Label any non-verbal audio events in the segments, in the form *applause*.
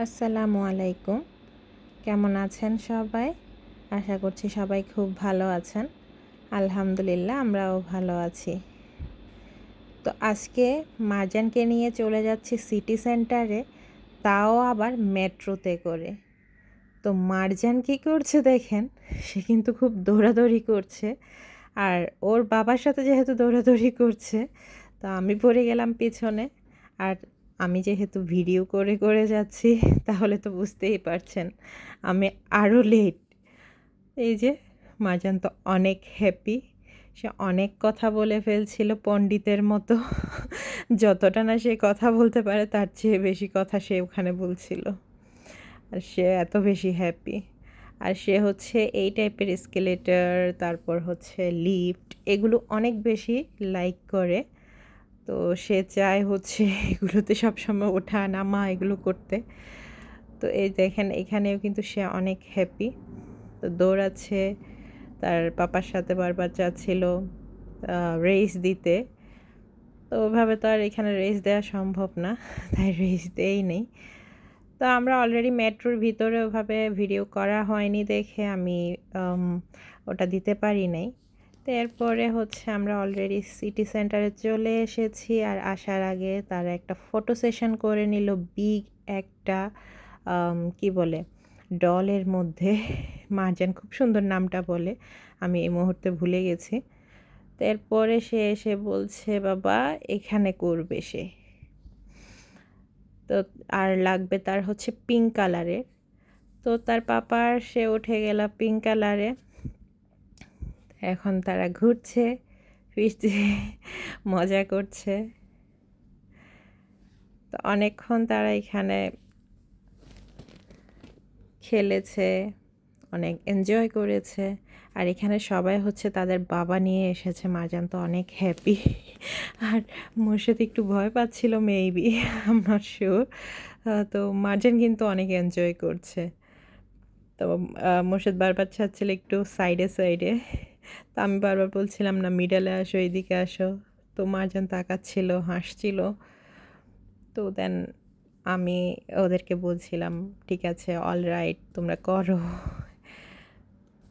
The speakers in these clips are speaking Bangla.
আসসালামু আলাইকুম। কেমন আছেন সবাই? আশা করছি সবাই খুব ভালো আছেন। আলহামদুলিল্লাহ, আমরাও ভালো আছি। তো আজকে মার্জানকে নিয়ে চলে যাচ্ছি সিটি সেন্টারে, তাও আবার মেট্রোতে করে। তো মার্জান কী করছে দেখেন, সে কিন্তু খুব দৌড়াদৌড়ি করছে। আর ওর বাবার সাথে যেহেতু দৌড়াদৌড়ি করছে, তো আমি পড়ে গেলাম পিছনে। আর আমি যেহেতু ভিডিও করে করে যাচ্ছি, তাহলে তো বুঝতেই পারছেন, আমি আরও লেট এই যে, মাজান তো অনেক হ্যাপি সে অনেক কথা বলে ফেলছিল পণ্ডিতের মতো। যতটা না সে কথা বলতে পারে, তার চেয়ে বেশি কথা সে ওখানে বলছিল। আর সে এত বেশি হ্যাপি আর সে হচ্ছে এই টাইপের স্কেলেটার তারপর হচ্ছে লিফট এগুলো অনেক বেশি লাইক করে। তো সে চায় হচ্ছে *laughs* এগুলোতে সবসময় ওঠা, নামা, এগুলো করতে। তো এই দেখেন এখানেও কিন্তু সে অনেক হ্যাপি তো দৌড়াচ্ছে, তার পাপার সাথে বারবার চাচ্ছিল রেস দিতে। তো ওভাবে তো আর এখানে রেস দেওয়া সম্ভব না, *laughs* তাই রেস দেই নেই তো আমরা অলরেডি মেট্রোর ভিতরে ওভাবে ভিডিও করা হয়নি দেখে আমি ওটা দিতে পারি নাই। এরপরে হচ্ছে আমরা অলরেডি সিটি সেন্টারে চলে এসেছি আর আসার আগে তারা একটা ফটো সেশন করে নিল বিগ একটা কি বলে ডলের মধ্যে। *laughs* মার্জান খুব সুন্দর নামটা বলে, আমি এই মুহূর্তে ভুলে গেছি। তো এরপরে সে এসে বলছে, বাবা, এখানে করবে সে। তো আর লাগবে তার হচ্ছে পিঙ্ক কালারের তো তার পাপার, সে উঠে গেল পিঙ্ক কালারে এখন তারা ঘুরছে, ফিরছে, মজা করছে। তো অনেকক্ষণ তারা এখানে খেলেছে, অনেক এনজয় করেছে। আর এখানে সবাই হচ্ছে তাদের বাবা নিয়ে এসেছে। মারজান তো অনেক হ্যাপি আর মোর্শেদ একটু ভয় পাচ্ছিল মেবি আমার শিওর তো মারজান কিন্তু অনেক এনজয় করছে। তো মোর্শেদ বারবার চাচ্ছিল একটু সাইডে সাইডে তো আমি বারবার বলছিলাম, না মিডলে আসো এইদিকে আসো। তো মারজান তাকাচ্ছিল, হাসছিল। তো দেন আমি ওদেরকে বলছিলাম, ঠিক আছে অল রাইট তোমরা করো।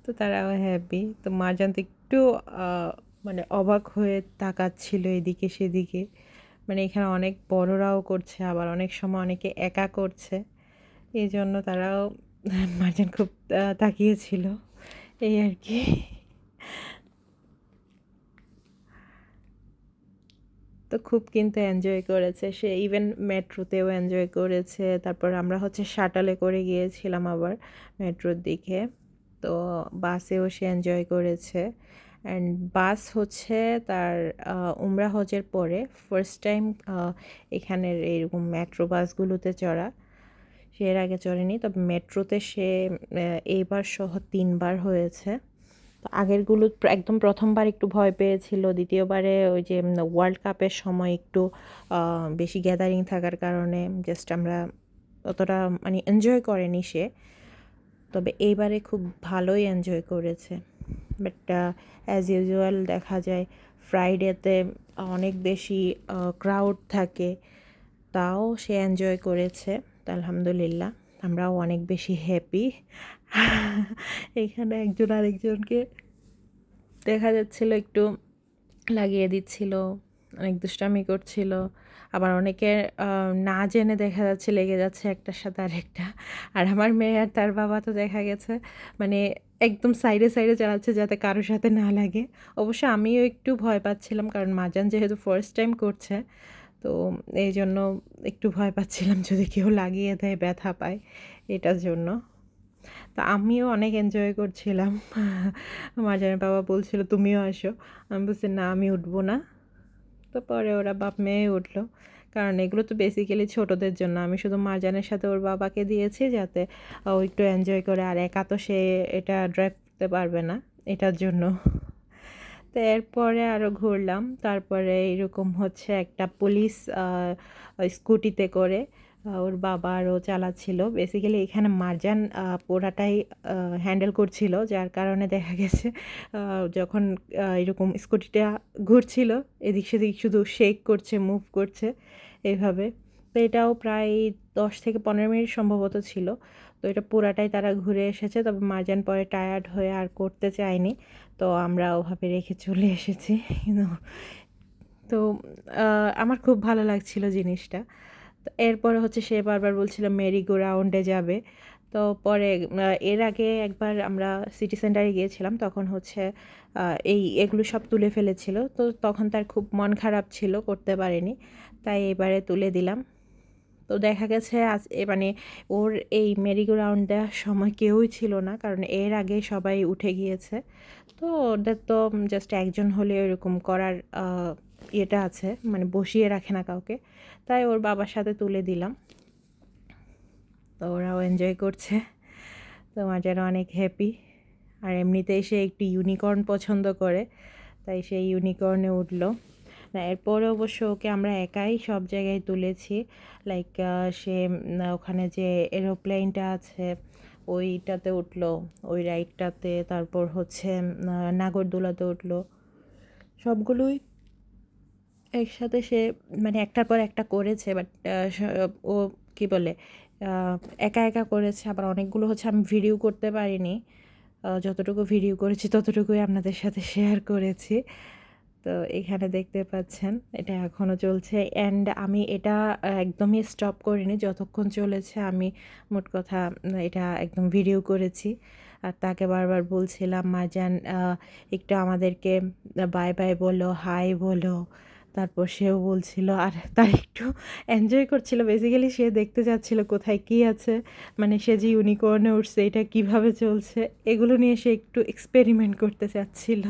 তো তারাও হ্যাপি তো মারজান তো একটু মানে অবাক হয়ে তাকাচ্ছিল এদিকে সেদিকে। মানে এখানে অনেক বড়রাও করছে, আবার অনেক সময় অনেকে একা করছে। এই জন্য তারাও, মারজান খুব তাকিয়েছিল এই আর কি। তো খুব কিন্তু এনজয় করেছে। সে ইভেন মেট্রোতেও এনজয় করেছে। তারপর আমরা হচ্ছে শাটালে করে গিয়েছিলাম আবার মেট্রোর দিকে। তো বাসেও সে এনজয় করেছে। অ্যান্ড বাস হচ্ছে তার উমরা হজের পরে ফার্স্ট টাইম এখানের এরকম মেট্রো বাসগুলোতে চড়া। সে এর আগে চড়েনি, তবে মেট্রোতে সে এইবার সহ তিনবার হয়েছে। আগেরগুলো একদম প্রথমবার একটু ভয় পেয়েছিল। দ্বিতীয়বারে ওই যে ওয়ার্ল্ড কাপের সময় একটু বেশি গ্যাদারিং থাকার কারণে জাস্ট আমরা অতটা মানে এনজয় করেনি সে। তবে এইবারে খুব ভালোই এনজয় করেছে। বাট অ্যাজ ইউজুয়াল দেখা যায় ফ্রাইডেতে অনেক বেশি ক্রাউড থাকে, তাও সে এনজয় করেছে আলহামদুলিল্লাহ। আমরাও অনেক বেশি হ্যাপি এখানে একজন আরেকজনকে দেখা যাচ্ছিল, একটু লাগিয়ে দিচ্ছিল, অনেক দুষ্টামি করছিল। আবার অনেকের না জেনে দেখা যাচ্ছে, লেগে যাচ্ছে একটার সাথে আরেকটা। আর আমার মেয়ে আর তার বাবা তো দেখা গেছে মানে একদম সাইডে সাইডে চালাচ্ছে যাতে কারোর সাথে না লাগে। অবশ্য আমিও একটু ভয় পাচ্ছিলাম, কারণ মাজান যেহেতু ফার্স্ট টাইম করছে তো এই জন্য একটু ভয় পাচ্ছিলাম *laughs* যদি কেউ লাগিয়ে দেয় ব্যথা পায় এটার জন্য। তা আমিও অনেক এনজয় করছিলাম। *laughs* মাজানের বাবা বলছিল, তুমিও আসো। আমি বলছি, না, আমি উঠবো না। তো পরে ওরা বাপ মেয়ে উঠল। কারণ এগুলো তো বেসিক্যালি ছোটোদের জন্য। আমি শুধু মারজানের সাথে ওর বাবাকে দিয়েছি যাতে ও একটু এনজয় করে আর একা তো সে এটা ড্রাইভ করতে পারবে না এটার জন্য। তো এরপরে আরও ঘুরলাম। তারপরে এরকম হচ্ছে একটা পুলিশ স্কুটিতে করে ওর বাবা আরও চালাচ্ছিল। বেসিক্যালি এখানে মারজান পোড়াটাই হ্যান্ডেল করছিল, যার কারণে দেখা গেছে যখন এরকম স্কুটিটা ঘুরছিল, এদিক সেদিক শুধু শেক করছে মুভ করছে, এভাবে। তো এটাও প্রায় দশ থেকে পনেরো মিনিট সম্ভবত ছিল। তো এটা পুরাটাই তারা ঘুরে এসেছে। তবে মার্জান পরে টায়ার্ড হয়ে আর করতে চায়নি। তো আমরা ওভাবে রেখে চলে এসেছি তো আমার খুব ভালো লাগছিল জিনিসটা। এরপরে হচ্ছে সে বারবার বলছিল মেরি গো রাউন্ডে যাবে। তো পরে এর আগে একবার আমরা সিটি সেন্টারে গিয়েছিলাম। তখন হচ্ছে এই, এগুলো সব তুলে ফেলেছিল। তো তখন তার খুব মন খারাপ ছিল, করতে পারেনি। তাই এবারে তুলে দিলাম। তো দেখা গেছে আজ মানে ওর এই মেরিগো রাউন্ড দেওয়ার সময় কেউই ছিল না, কারণ এর আগে সবাই উঠে গিয়েছে। তো ওদের তো জাস্ট একজন হলে এরকম করার ইয়েটা আছে মানে বসিয়ে রাখে না কাউকে। তাই ওর বাবার সাথে তুলে দিলাম। তো ওরাও এনজয় করছে। তো যেন অনেক হ্যাপি আর এমনিতেই সে একটি ইউনিকর্ন পছন্দ করে, তাই সেই ইউনিকর্নে উঠল। এরপরে অবশ্য ওকে আমরা একাই সব জায়গায় তুলেছি। লাইক সে ওখানে যে এরোপ্লেনটা আছে, ওইটাতে উঠল, ওই রাইডটাতে তারপর হচ্ছে নাগরদোলাতে উঠল। সবগুলোই একসাথে সে মানে একটার পর একটা করেছে বাট ও কি বলে একা একা করেছে। আবার অনেকগুলো হচ্ছে আমি ভিডিও করতে পারিনি। যতটুকু ভিডিও করেছি, ততটুকুই আপনাদের সাথে শেয়ার করেছি। তো এখানে দেখতে পাচ্ছেন, এটা এখনও চলছে। অ্যান্ড আমি এটা একদমই স্টপ করিনি। যতক্ষণ চলেছে আমি মোট কথা এটা একদম ভিডিও করেছি। আর তাকে বারবার বলছিলাম, মাজান একটু আমাদেরকে বাই বাই বলো হাই বলো। তারপর সেও বলছিল, আর তার একটু এনজয় করছিল। বেসিক্যালি সে দেখতে যাচ্ছিল কোথায় কী আছে মানে সে যে ইউনিকর্নে উঠছে, এটা কীভাবে চলছে, এগুলো নিয়ে সে একটু এক্সপেরিমেন্ট করতে চাচ্ছিল।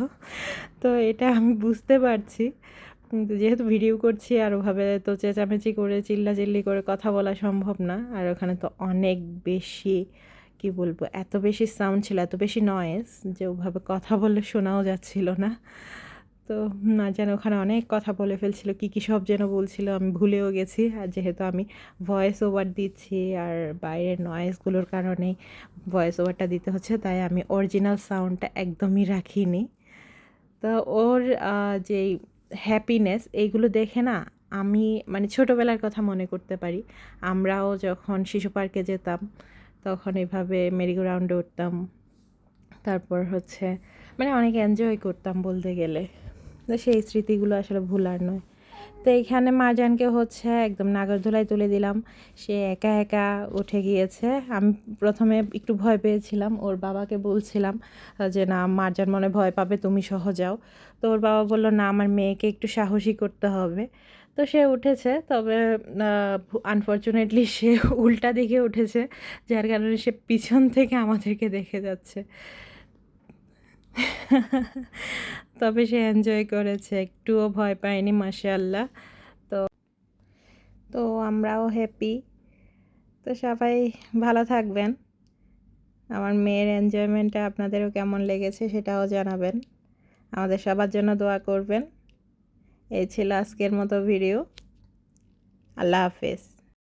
তো এটা আমি বুঝতে পারছি। যেহেতু ভিডিও করছি আর ওভাবে তো চেঁচামেচি করে, চিল্লাচিল্লি করে কথা বলা সম্ভব না, আর ওখানে তো অনেক বেশি, কি বলব, এত বেশি সাউন্ড ছিল, এত বেশি নয়েজ যে ওভাবে কথা বললে শোনাও যাচ্ছিল না। তো না যেন ওখানে অনেক কথা বলে ফেলছিল, কী কী সব যেন বলছিল, আমি ভুলেও গেছি। আর যেহেতু আমি ভয়েস ওভার দিচ্ছি আর বাইরের নয়েসগুলোর কারণে ভয়েস ওভারটা দিতে হচ্ছে, তাই আমি অরিজিনাল সাউন্ডটা একদমই রাখিনি। তা ওর যেই হ্যাপিনেস এইগুলো দেখে না আমি মানে ছোটোবেলার কথা মনে করতে পারি। আমরাও যখন শিশু পার্কে যেতাম, তখন এভাবে মেরিগো রাউন্ডে উঠতাম। তারপর হচ্ছে মানে অনেক এনজয় করতাম বলতে গেলে। তো সেই স্মৃতিগুলো আসলে ভুলার নয়। তো এইখানে মারজানকে হচ্ছে একদম নাগরদোলায় তুলে দিলাম। সে একা একা উঠে গিয়েছে। আমি প্রথমে একটু ভয় পেয়েছিলাম, ওর বাবাকে বলছিলাম যে না মারজান মনে ভয় পাবে, তুমি সহ যাও। তো ওর বাবা বলল, না, আমার মেয়েকে একটু সাহসী করতে হবে। তো সে উঠেছে, তবে আনফর্চুনেটলি সে উল্টা দিকে উঠেছে, যার কারণে সে পিছন থেকে আমাদেরকে দেখে যাচ্ছে। তবে সে এনজয় করেছে, একটুও ভয় পায়নি, মাশাআল্লাহ। তো তো আমরাও হ্যাপি তো সবাই ভালো থাকবেন। আমার মেয়ের এনজয়মেন্টটা আপনাদেরও কেমন লেগেছে সেটাও জানাবেন। আমাদের সবার জন্য দোয়া করবেন। এই ছিল আজকের মতো ভিডিও আল্লাহ হাফেজ।